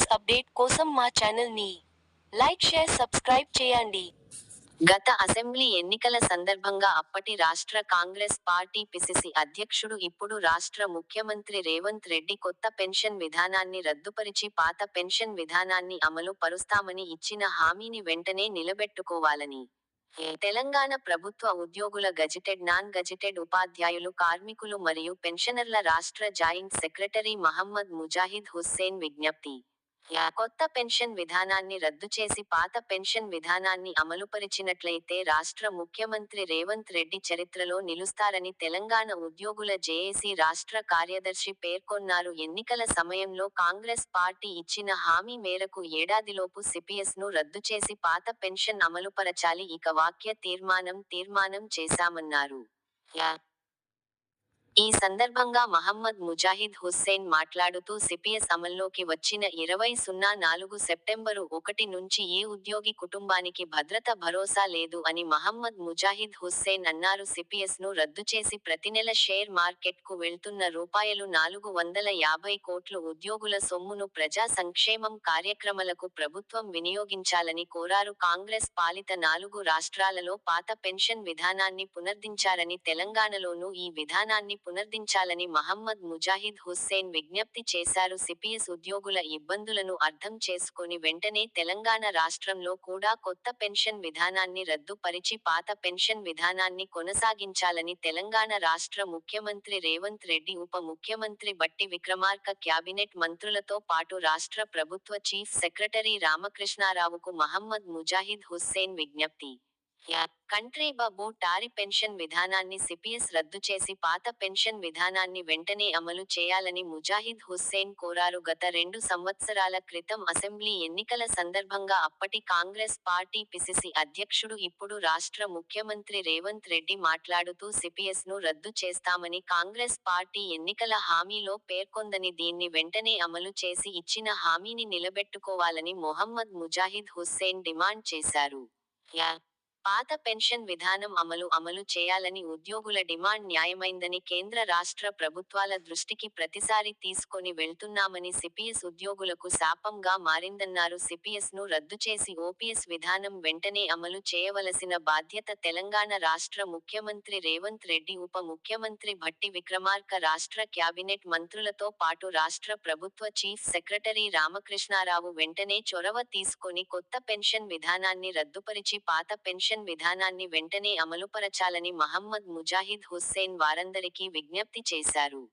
News update కోసం మా ఛానల్ని లైక్ షేర్ సబ్స్క్రైబ్ చేయండి. గత అసెంబ్లీ ఎన్నికల సందర్భంగా అప్పటి రాష్ట్ర కాంగ్రెస్ పార్టీ పిసిసి అధ్యక్షుడు ఇప్పుడు రాష్ట్ర ముఖ్యమంత్రి రేవంత్ రెడ్డి కొత్త పెన్షన్ విధానాన్ని రద్దుపరిచి పాత పెన్షన్ విధానాన్ని అమలు పరుస్తామని ఇచ్చిన హామీని వెంటనే నిలబెట్టుకోవాలని. తెలంగాణ ప్రభుత్వ ఉద్యోగుల గజిటెడ్ నాన్ గజిటెడ్ ఉపాధ్యాయులు కార్మికులు మరియు పెన్షనర్ల రాష్ట్ర జాయింట్ సెక్రటరీ మహమ్మద్ ముజాహిద్ హుస్సేన్ విజ్ఞప్తి. కొత్త పెన్షన్ విధానాన్ని రద్దు చేసి పాత పెన్షన్ విధానాన్ని అమలుపరిచినట్లయితే రాష్ట్ర ముఖ్యమంత్రి రేవంత్ రెడ్డి చరిత్రలో నిలుస్తారని తెలంగాణ ఉద్యోగుల జేఏసీ రాష్ట్ర కార్యదర్శి పేర్కొన్నారు. ఎన్నికల సమయంలో కాంగ్రెస్ పార్టీ ఇచ్చిన హామీ మేరకు ఏడాదిలోపు సిపిఎస్ను రద్దు చేసి పాత పెన్షన్ అమలుపరచాలి ఇక వాక్య తీర్మానం తీర్మానం చేశామన్నారు. ఈ సందర్భంగా మహమ్మద్ ముజాహిద్ హుస్సేన్ మాట్లాడుతూ సిపిఎస్ అమల్లోకి వచ్చిన ఇరవై సున్నా నాలుగు సెప్టెంబరు ఒకటి నుంచి ఏ ఉద్యోగి కుటుంబానికి భద్రత భరోసా లేదు అని మహమ్మద్ ముజాహిద్ హుస్సేన్ అన్నారు. సిపిఎస్ను రద్దు చేసి ప్రతి నెల షేర్ మార్కెట్కు వెళ్తున్న రూపాయలు నాలుగు వందల యాభై కోట్లు ఉద్యోగుల సొమ్మును ప్రజా సంక్షేమం కార్యక్రమాలకు ప్రభుత్వం వినియోగించాలని కోరారు. కాంగ్రెస్ పాలిత నాలుగు రాష్ట్రాలలో పాత పెన్షన్ విధానాన్ని పునర్దించారని తెలంగాణలోనూ ఈ విధానాన్ని పునర్దించాలని మహమ్మద్ ముజాహిద్ హుస్సేన్ విజ్ఞప్తి చేశారు. సిపిఎస్ ఉద్యోగుల ఇబ్బందులను అర్థం చేసుకుని వెంటనే తెలంగాణ రాష్ట్రంలో కూడా కొత్త పెన్షన్ విధానాన్ని రద్దు పరిచి పాత పెన్షన్ విధానాన్ని కొనసాగించాలని తెలంగాణ రాష్ట్ర ముఖ్యమంత్రి రేవంత్ రెడ్డి ఉప ముఖ్యమంత్రి బట్టి విక్రమార్క క్యాబినెట్ మంత్రులతో పాటు రాష్ట్ర ప్రభుత్వ చీఫ్ సెక్రటరీ రామకృష్ణారావుకు మహమ్మద్ ముజాహిద్ హుస్సేన్ విజ్ఞప్తి. కంట్రీ బాబు టారి పెన్షన్ విధానాన్ని సిపిఎస్ రద్దు చేసి పాత పెన్షన్ విధానాన్ని వెంటనే అమలు చేయాలని ముజాహిద్ హుస్సేన్ కోరారు. గత రెండు సంవత్సరాల క్రితం అసెంబ్లీ ఎన్నికల సందర్భంగా అప్పటి కాంగ్రెస్ పార్టీ పిసిసి అధ్యక్షుడు ఇప్పుడు రాష్ట్ర ముఖ్యమంత్రి రేవంత్ రెడ్డి మాట్లాడుతూ సిపిఎస్ను రద్దు చేస్తామని కాంగ్రెస్ పార్టీ ఎన్నికల హామీలో పేర్కొందని దీన్ని వెంటనే అమలు చేసి ఇచ్చిన హామీని నిలబెట్టుకోవాలని మొహమ్మద్ ముజాహిద్ హుస్సేన్ డిమాండ్ చేశారు. పాత పెన్షన్ విధానం అమలు అమలు చేయాలని ఉద్యోగుల డిమాండ్ న్యాయమైందని కేంద్ర రాష్ట్ర ప్రభుత్వాల దృష్టికి ప్రతిసారి తీసుకొని వెళ్తున్నామని సిపిఎస్ ఉద్యోగులకు శాపంగా మారిందన్నారు. సిపిఎస్ను రద్దు చేసి ఓపీఎస్ విధానం వెంటనే అమలు చేయవలసిన బాధ్యత తెలంగాణ రాష్ట్ర ముఖ్యమంత్రి రేవంత్ రెడ్డి ఉప ముఖ్యమంత్రి భట్టి విక్రమార్క రాష్ట్ర క్యాబినెట్ మంత్రులతో పాటు రాష్ట్ర ప్రభుత్వ చీఫ్ సెక్రటరీ రామకృష్ణారావు వెంటనే చొరవ తీసుకొని కొత్త పెన్షన్ విధానాన్ని రద్దుపరిచి పాత పెన్షన్ విధానాన్ని వెంటనే అమలుపరచాలని మహమ్మద్ ముజాహిద్ హుస్సేన్ వారందరికీ విజ్ఞప్తి చేశారు.